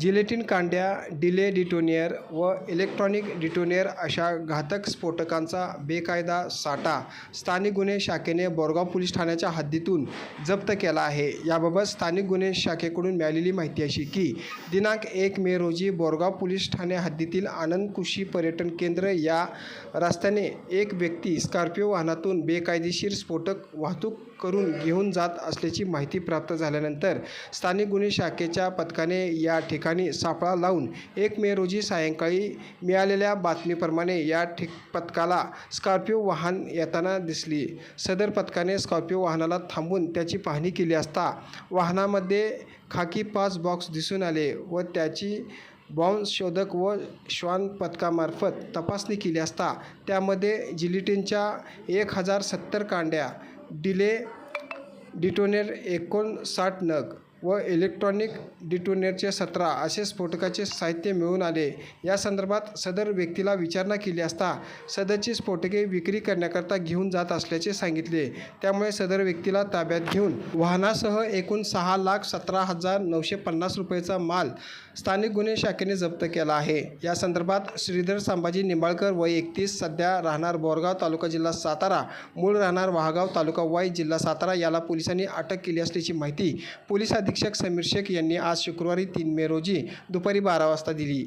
Gelatin कांड्या delay डिटोनियर व electronic डिटोनियर अशा घातक स्फोटकांचा बेकायदा साठा स्थानिक गुन्हे शाखेने बोरगाव पोलीस ठाण्याच्या हद्दीतून जप्त केला आहे. याबाबत स्थानिक गुन्हे शाखेकडून मिळालेली माहिती अशी की दिनांक एक मे रोजी बोरगाव पोलीस ठाणे हद्दीतील आनंद कुशी पर्यटन केंद्र या रस्त्याने एक व्यक्ती स्कॉर्पिओ वाहनातून बेकायदेशीर स्फोटक वाहतूक करून घेऊन जात असल्याची माहिती प्राप्त झाल्यानंतर स्थानिक गुन्हे शाखेच्या पथकाने या ठिकाणी सापळा लावून एक मे रोजी सायंकाळी मिळालेल्या बातमीप्रमाणे या ठिक पथकाला स्कॉर्पिओ वाहन येताना दिसली. सदर पथकाने स्कॉर्पिओ वाहनाला थांबून त्याची पाहणी केली असता वाहनामध्ये खाकी पाच बॉक्स दिसून आले व त्याची बॉम्ब शोधक व श्वान पथकामार्फत तपासणी केली असता त्यामध्ये जिलिटिनच्या एक हजार सत्तर कांड्या डिले डिटोनेर एकोणसाठ नग व इलेक्ट्रॉनिक डिटोनेटचे सतरा असे स्फोटकाचे साहित्य मिळून आले. या संदर्भात सदर व्यक्तीला विचारणा केली असता सदरची स्फोटके विक्री करण्याकरता घेऊन जात असल्याचे सांगितले. त्यामुळे सदर व्यक्तीला ताब्यात घेऊन वाहनासह एकूण सहा लाख सतरा हजार नऊशे पन्नास रुपयेचा माल स्थानिक गुन्हे शाखेने जप्त केला आहे. या संदर्भात श्रीधर संभाजी निंबाळकर वय एकतीस सध्या राहणार बोरगाव तालुका जिल्हा सातारा मूळ राहणार वाहगाव तालुका वाई जिल्हा सातारा याला पोलिसांनी अटक केली असल्याची माहिती पोलीस अधीक्षक समीर शेख यांनी आज शुक्रवारी तीन मे रोजी दुपारी बारा वाजता दिली.